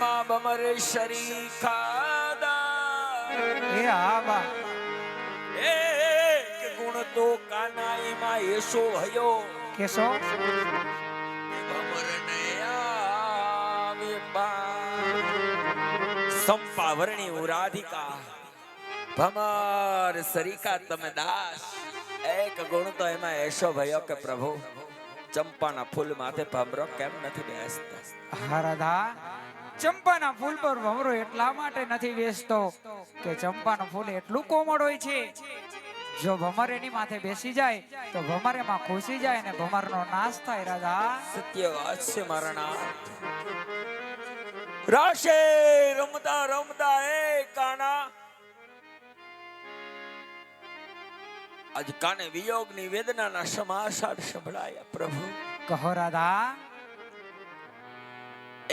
રમા બમરે શરી ખાદા એ હા બા. એ કે ગુણ તો કાનાઈમાં એસો હયો. કેશો ભમરને આવે બા. સંપા વર્ણી ઉરાધિકા ભમર સરિકા તમે દાસ. એક ગુણ તો એમાં એશો ભયો કે પ્રભુ ચંપાના ફૂલ માથે ભમરો કેમ નથી બેસતા? હા રાધા. ચંપાના ફૂલ પર ભમરો એટલા માટે નથી બેસતો કે ચંપાનું ફૂલ એટલું કોમળ હોય છે. જો ભમર એની માથે બેસી જાય તો ભમર એમાં ખુશી જાય ને ભમરનો નાશ થાય રાજા સત્ય વાત છે મારા નાથ. રાશે રમતા રમતા એ કાના. આજ કાને વિયોગની વેદનાના સમાચાર સંભળાયા પ્રભુ. કહો રાધા.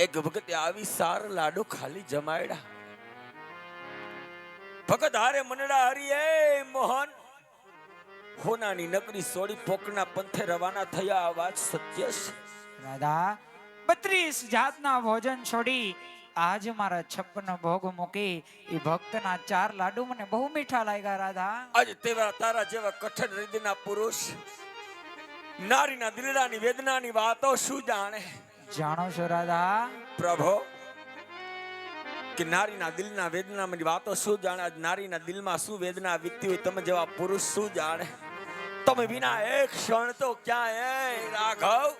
એક ભગત આવી સાર લાડુ ખાલી જમાયડા. ભગત હારે મનડા હરી એ મોહન હોનાની નગરી સોડી પોકના પંથે રવાના થયા આ વાત સત્ય છે. દાદા બત્રીસ જાતના ભોજન છોડી આજ મારા છપ્પન ભોગ મૂકી એ ભક્તના ચાર લાડુ મને બહુ મીઠા લાગ્યા રાધા. આજ તેવા તારા જેવા કઠણ હૃદયના પુરુષ નારીના દિલડાની વેદનાની વાતો શું જાણે? જાણો છો રાધા? પ્રભો કે નારીના દિલના વેદનાની વાતો શું જાણે? નારીના દિલમાં શું વેદના વીતતી હોય તમે જેવા પુરુષ શું જાણે? તમે વિના એક ક્ષણ તો ક્યાં એ રાઘવ?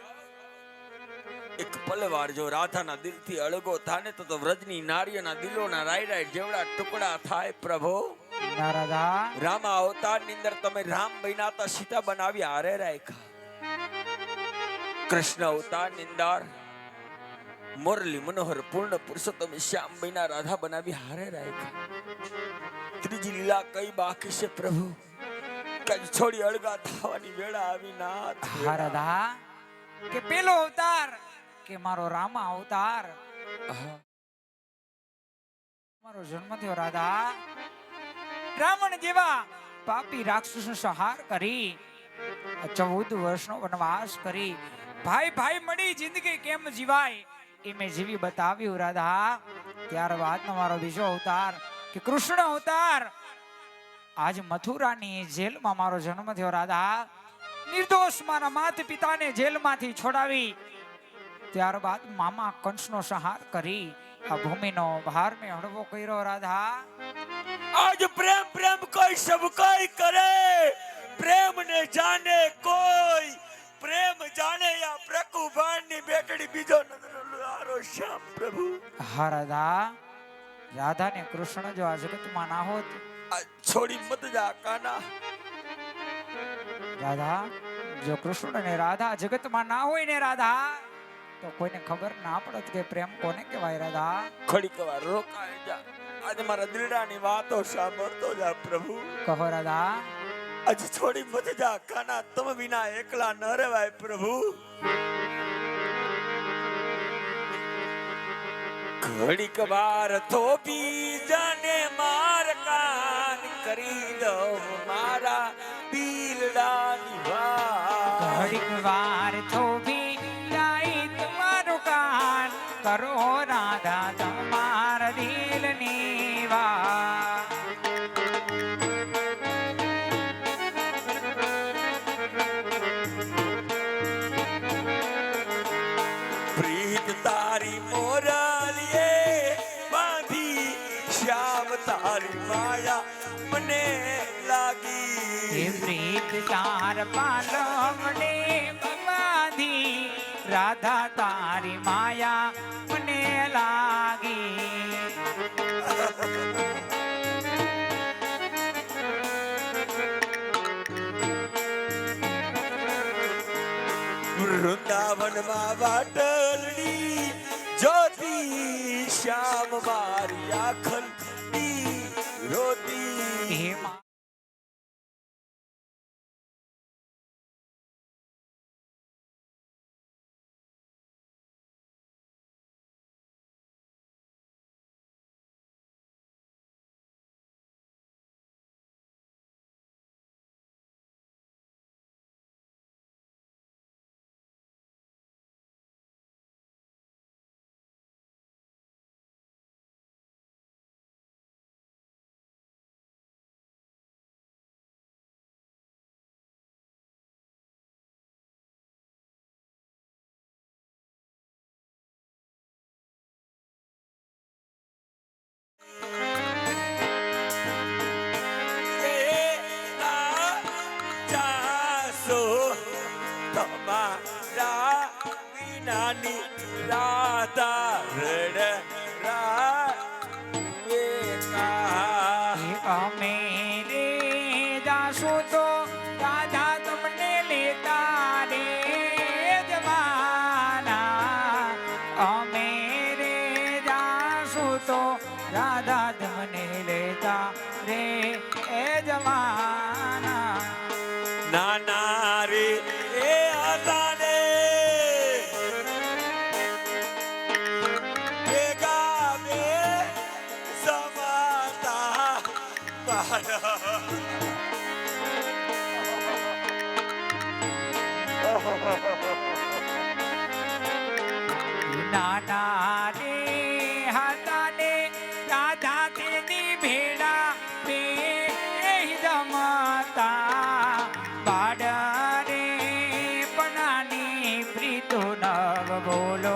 એક પલવાર જો રાધાના દિલથી અળગો થાને તો તો વ્રજની નારીઓના દિલોના રાય રાય જેવડા ટુકડા થાય પ્રભુ. રામા રાધા. રામા અવતારની અંદર તમે રામ બન્યા હતા સીતા બનાવી હારે રાખ્યા. કૃષ્ણ અવતાર નિંદાર મુરલી મનોહર પૂર્ણ પુરુષોત્તમ શ્યામ બિના રાધા બનાવી હારે રાખી ત્રીજી લીલા કઈ બાકી છે પ્રભુ? કઈ છોડી અળગા થવાની વેળા આવી નાથ હા રાધા કે પેલો અવતાર કે મારો રામા અવતાર? મારો જન્મ થયો રાધા. બ્રાહ્મણ જેવા પાપી રાક્ષસ સંહાર કરી ચૌદ વર્ષનો વનવાસ કરી ભાઈ ભાઈ મળી જિંદગી કેમ જીવાય એ મેં જીવી બતાવ્યું, રાધા. ત્યારબાદ મારો બીજો અવતાર કે કૃષ્ણ અવતાર. આજ મથુરાની જેલમાં મારો જન્મ થયો, રાધા. નિર્દોષ મારા માતા પિતાને જેલમાંથી છોડાવી. ત્યારબાદ મામા કંસનો સંહાર કરી, આ ભૂમિનો ભાર મેં હળવો કર્યો, રાધા. આજ પ્રેમ પ્રેમ કોઈ સબ કોઈ કરે. પ્રેમ ને જાને કોઈ ની બીજો નજરો શ્યામ પ્રભુ. હા રાધા રાધા ને કૃષ્ણ જો આ જગતમાં ના હોત. છોડી મત જા કાના. રાધા જો કૃષ્ણ ને રાધા જગતમાં ના હોય ને રાધા તો કોઈને ખબર ના પડત કે પ્રેમ કોને કહેવાય રાધા? ખડીક વાર રોકાય જા. આજે મારા દિલડાની વાતો સાંભળતો જા પ્રભુ. કહો રાધા. આજે છોડી મત જા કાના તમે વિના એકલા ન રહેવાય પ્રભુ. ઘડીક વાર તો જાને માર કાન કરી દઉં મારા પીલડાની વાત. ઘડીક વાર થોભી જાય તમારું કાન કરો રાધા હે પ્રીત તાર પાલવડે બાંધી રાધા તારી માયા મને લાગી. વૃંદાવનમાં વાટલડી જ્યોતિ શ્યામ મારી આખલ રોતી Amen. નાના હતા ને રાધા તેની ભેડા બે જમાતા બાળ રે પ્રીતો બોલો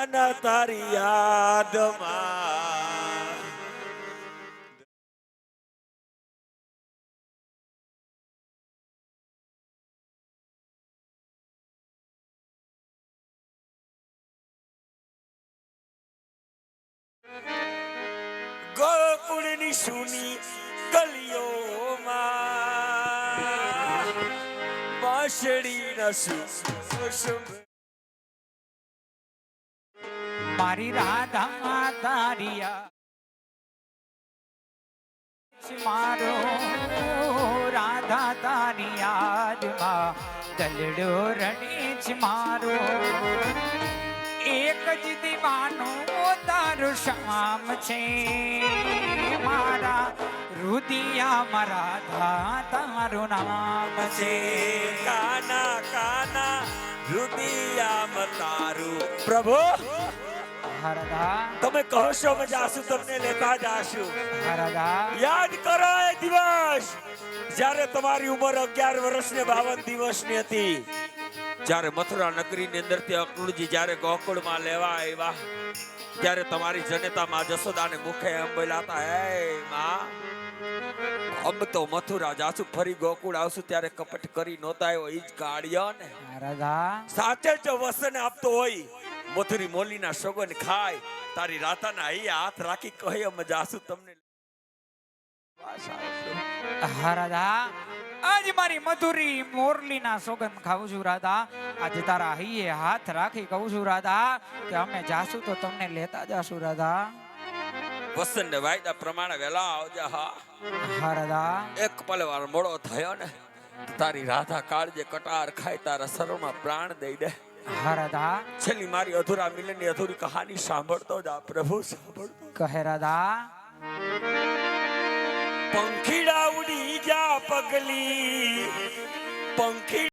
એકન તારી યાદમાં ગોકુળની સુની કલિયોમાં બાંસળી નસું મારી રાધા તારિયા મારો રાધા તારી યાદમાં દલડો રણે જ મારો. એક જ દીવાનો તારું શામ છે. મારા રુદિયા રાધા તારું નામ છે. કાના કાના રુદિયા તારું. પ્રભુ! તમે કહશો અમે જાશું તમને લેતા જાશું. યાદ કરો એ દિવસ. જ્યારે તમારી ઉંમર અગિયાર વર્ષ ને બાવન દિવસની હતી જ્યારે મથુરા નગરીની અંદરથી અક્રુજી જ્યારે ગોકુળમાં લેવા આવ્યા ત્યારે તમારી જનતા માં જશોદાને મુખે એમ બોલ્યા હે માં અબ તો મથુરા જાશું ફરી ગોકુળ આવશું ત્યારે કપટ કરી નોતા આવ્યો ઈ જ ને. સાચે જો વસન આપતો હોય. મથુરી મોલીના સોગન ખાય. તારી રાતાના અહીંયા હાથ રાખી કહે અમે જાશું તમને હા રાધા. આજ મારી મધુરી મોરલીના સોગંદ ખાઉં છું રાધા. આજે તારા હૈયે હાથ રાખી કહું છું રાધા કે અમે જાશું તો તમને લેતા જાશું રાધા. વસન ને વાયદા પ્રમાણે વેલા આવજા હા. હા રાધા. એક પલ વાર મોડો થયો ને તારી રાધા કાળજે કટાર ખાય તારા શરીરમાં પ્રાણ દઈ દે. હા રાધા છેલ્લી મારી અધૂરા મિલનની અધૂરી કહાની સાંભળતો જા પ્રભુ સાંભળતો. કહે રાધા પંખીડા ઉડી જા પગલી પંખી